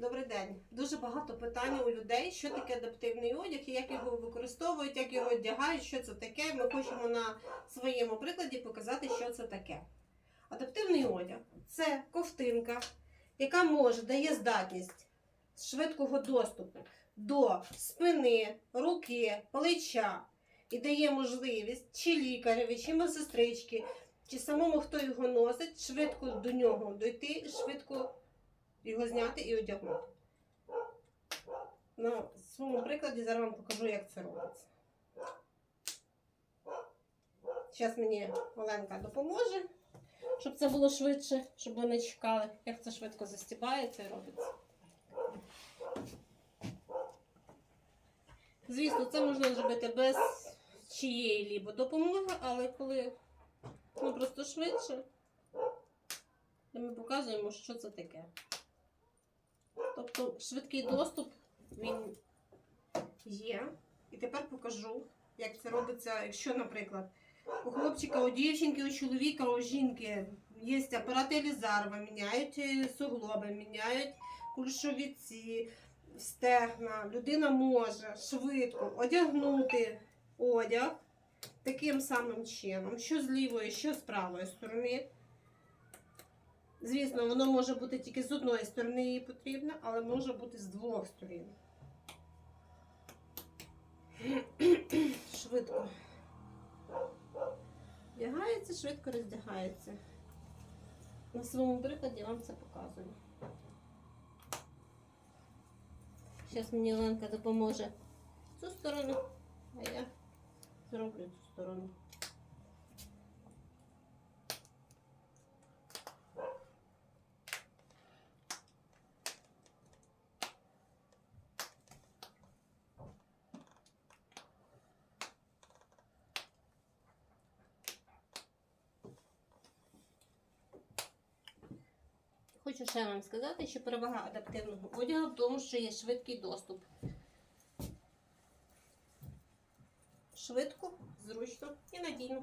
Добрий день. Дуже багато питань у людей, що таке адаптивний одяг і як його використовують, як його одягають, що це таке. Ми хочемо на своєму прикладі показати, що це таке. Адаптивний одяг це ковтинка, яка може дає здатність швидкого доступу до спини, руки, плеча і дає можливість чи лікареві, чи медсестрички, чи самому, хто його носить, швидко до нього дойти швидко його зняти і одягнути. На своєму прикладі зараз вам покажу, як це робиться. Зараз мені Оленка допоможе, щоб це було швидше, щоб ви не чекали, як це швидко застібається і робиться. Звісно, це можна зробити без чиєї-лібо допомоги, але коли ну, просто швидше, ми показуємо, що це таке. Тобто швидкий доступ він є. І тепер покажу, як це робиться, якщо, наприклад, у хлопчика, у дівчинки, у чоловіка, у жінки є апарати Елізарова, міняють е, суглоби, міняють кульшовіці, стегна. Людина може швидко одягнути одяг таким самим чином, що з лівої, що з правої сторони. Звісно, воно може бути тільки з одної сторони їй потрібно, але може бути з двох сторін. Швидко. Вдягається, швидко роздягається. На своєму прикладі я вам це показую. Зараз мені Оленка допоможе цю сторону, а я зроблю цю сторону. Хочу ще вам сказати, що перевага адаптивного одягу в тому, що є швидкий доступ. Швидко, зручно і надійно.